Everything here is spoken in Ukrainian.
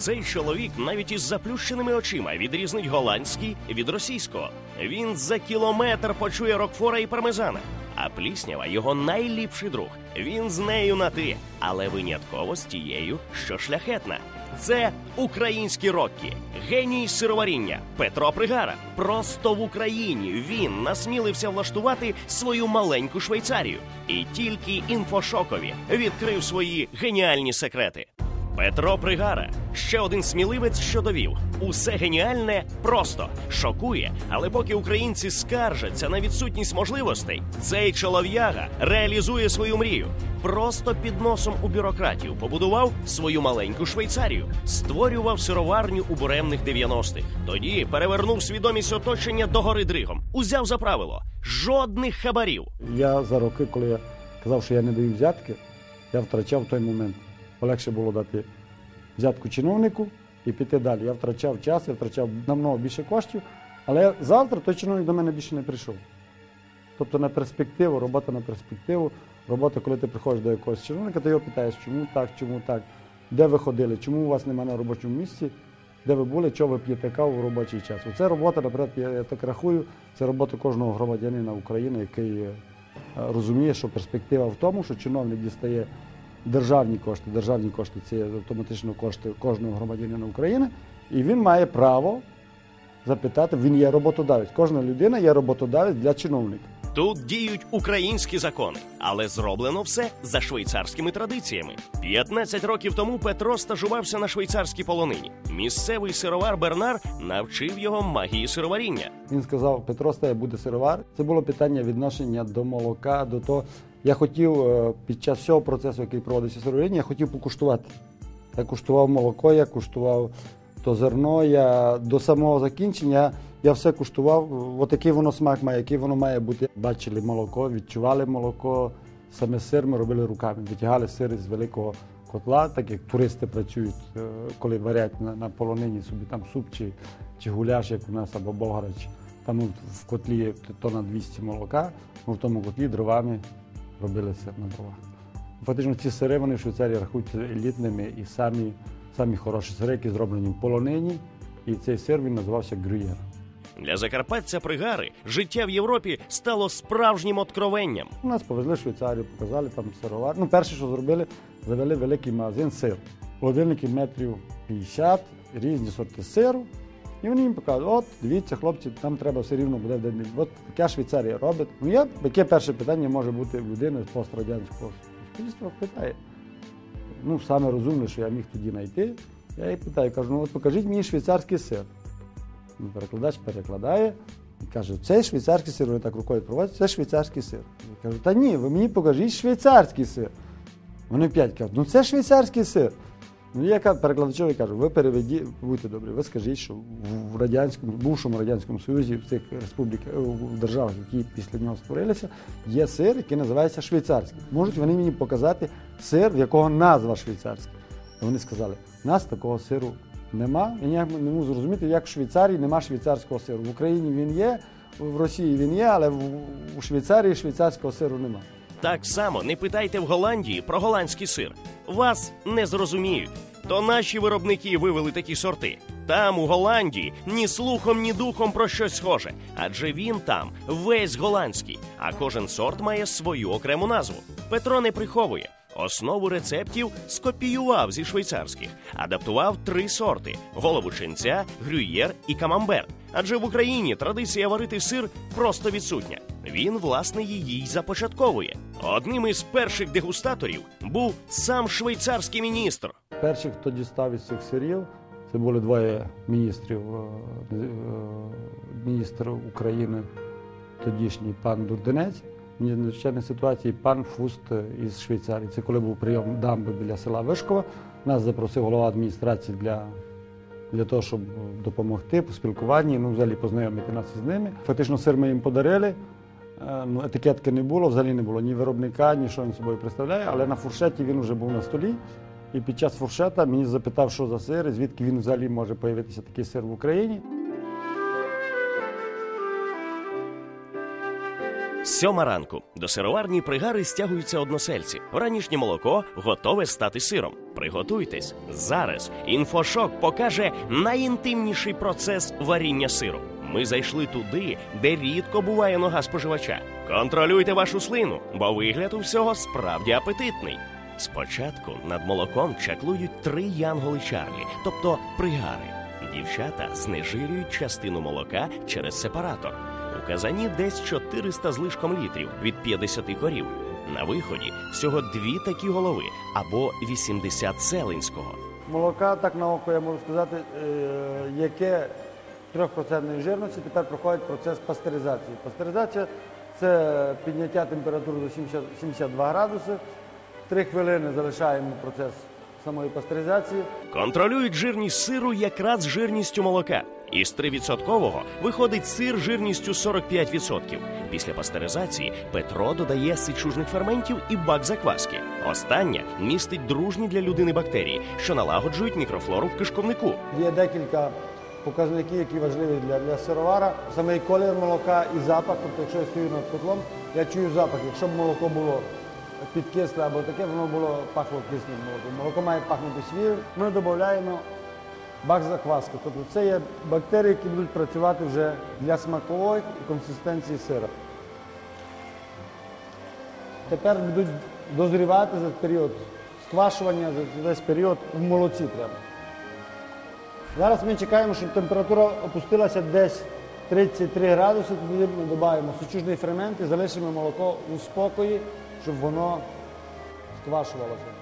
Цей чоловік навіть із заплющеними очима відрізнить голландський від російського. Він за кілометр почує Рокфора і пармезана. А пліснява його найліпший друг. Він з нею на ти, але винятково з тією, що шляхетна. Це українські роккі, геній сироваріння Петро Пригара. Просто в Україні він насмілився влаштувати свою маленьку Швейцарію, і тільки інфошокові відкрив свої геніальні секрети. Петро Пригара ще один сміливець, що довів. Усе геніальне просто шокує. Але поки українці скаржаться на відсутність можливостей, цей чолов'яга реалізує свою мрію. Просто під носом у бюрократів побудував свою маленьку Швейцарію, створював сироварню у буремних 90-х. Тоді перевернув свідомість оточення до гори дригом. Узяв за правило жодних хабарів. Я за роки, коли я казав, що я не даю взятки, я втрачав той момент. Легше було дати взятку чиновнику і піти далі. Я втрачав час, я втрачав намного більше коштів, але завтра той чиновник до мене більше не прийшов. Тобто на перспективу, робота на перспективу, робота, коли ти приходиш до якогось чиновника, ти його питаєш, чому так, чому так, де ви ходили, чому у вас немає на робочому місці, де ви були, чого ви п'єте каву в робочий час. Оце робота, наприклад, я, я так рахую, це робота кожного громадянина України, який е, розуміє, що перспектива в тому, що чиновник дістає державні кошти. Державні кошти це автоматично кошти кожного громадянина України, і він має право запитати, він є роботодавець. Кожна людина є роботодавець для чиновника. Тут діють українські закони, але зроблено все за швейцарськими традиціями. 15 років тому Петро стажувався на швейцарській полонині. Місцевий сировар Бернар навчив його магії сироваріння. Він сказав, Петро стає буде сировар. Це було питання відношення до молока, до того. Я хотів е, під час всього процесу, який проводився сироваріння, я хотів покуштувати. Я куштував молоко, я куштував то зерно. Я до самого закінчення я все куштував. От який воно смак має, який воно має бути. Бачили молоко, відчували молоко. Саме сир ми робили руками, витягали сир з великого котла, так як туристи працюють, е, коли варять на, на полонині собі там суп чи, чи гуляш, як у нас, або болгарач. Там ну, в котлі то на 200 молока, ми в тому котлі дровами робили сир на дровах. Фактично ці сири вони в Швейцарії рахуються елітними і самі, самі хороші сири, які зроблені в полонині. І цей сир він називався грюєр. Для закарпатця Пригари життя в Європі стало справжнім откровенням. Нас повезли в Швейцарію, показали там сировар. Ну, перше, що зробили, завели великий магазин сир. Холодильники метрів 50, різні сорти сиру. І вони їм показують, от дивіться, хлопці, там треба все рівно буде. От таке Швейцарія робить. Ну, я, яке перше питання може бути в людини з пострадянського суспільства? Питає. Ну, саме розумне, що я міг тоді знайти. Я її питаю, кажу, ну от покажіть мені швейцарський сир. Ну, Перекладач перекладає і каже, це швейцарський сир, вони так рукою проводять, це швейцарський сир. Я кажу, та ні, ви мені покажіть швейцарський сир. Вони п'ять кажуть, ну це швейцарський сир. Ну, я перекладачові кажу, ви переведіть, будьте добрі, ви скажіть, що в радянському, бувшому Радянському Союзі, в цих республіках, в державах, які після нього створилися, є сир, який називається швейцарський. Можуть вони мені показати сир, в якого назва швейцарська. І вони сказали, нас такого сиру нема. Я не можу зрозуміти, як в Швейцарії нема швейцарського сиру. В Україні він є, в Росії він є, але в Швейцарії швейцарського сиру нема. Так само не питайте в Голландії про голландський сир. Вас не зрозуміють. То наші виробники вивели такі сорти. Там, у Голландії, ні слухом, ні духом про щось схоже, адже він там весь голландський, а кожен сорт має свою окрему назву. Петро не приховує. Основу рецептів скопіював зі швейцарських, адаптував три сорти: голову ченця, грюєр і камамбер. Адже в Україні традиція варити сир просто відсутня. Він, власне, її й започатковує. Одним із перших дегустаторів був сам швейцарський міністр. Перші, хто дістав із цих сирів, це були двоє міністрів. е, е, Міністр України, тодішній пан Дурденець. В надзвичайній ситуації пан Фуст із Швейцарії. Це коли був прийом дамби біля села Вишкова. Нас запросив голова адміністрації для, для того, щоб допомогти по спілкуванні, ну, взагалі познайомити нас із ними. Фактично сир ми їм подарили. Е, Ну, етикетки не було, взагалі не було ні виробника, ні що він собою представляє, але на фуршеті він вже був на столі. І під час фуршета мені запитав, що за сир, і звідки він взагалі може з'явитися такий сир в Україні. Сьома ранку до сироварні пригари стягуються односельці. Вранішнє молоко готове стати сиром. Приготуйтесь зараз. Інфошок покаже найінтимніший процес варіння сиру. Ми зайшли туди, де рідко буває нога споживача. Контролюйте вашу слину, бо вигляд у всього справді апетитний. Спочатку над молоком чаклують три янголи Чарлі, тобто пригари. Дівчата знежирюють частину молока через сепаратор. У казані десь 400 з лишком літрів від 50 корів. На виході всього дві такі голови або 80 селинського. Молока, так на око я можу сказати, е, яке 3% жирності тепер проходить процес пастеризації. Пастеризація це підняття температури до 70 72 градуси. Три хвилини залишаємо процес самої пастеризації. Контролюють жирність сиру якраз жирністю молока. Із 3% виходить сир жирністю 45%. Після пастеризації Петро додає сичужних ферментів і бак закваски. Остання містить дружні для людини бактерії, що налагоджують мікрофлору в кишковнику. Є декілька показників, які важливі для, для сировара. Саме колір молока і запах. Тобто, якщо я стою над котлом, я чую запах. Якщо б молоко було підкисле або таке, воно було пахло кисним молоком. Молоко має пахнути свіжим. Ми додаємо бак закваски. Тобто це є бактерії, які будуть працювати вже для смакової консистенції сира. Тепер будуть дозрівати за період сквашування, за весь період в молоці треба. Зараз ми чекаємо, щоб температура опустилася десь 33 градуси, тоді ми додаємо сучужний фермент і залишимо молоко у спокої, щоб воно сквашувалося.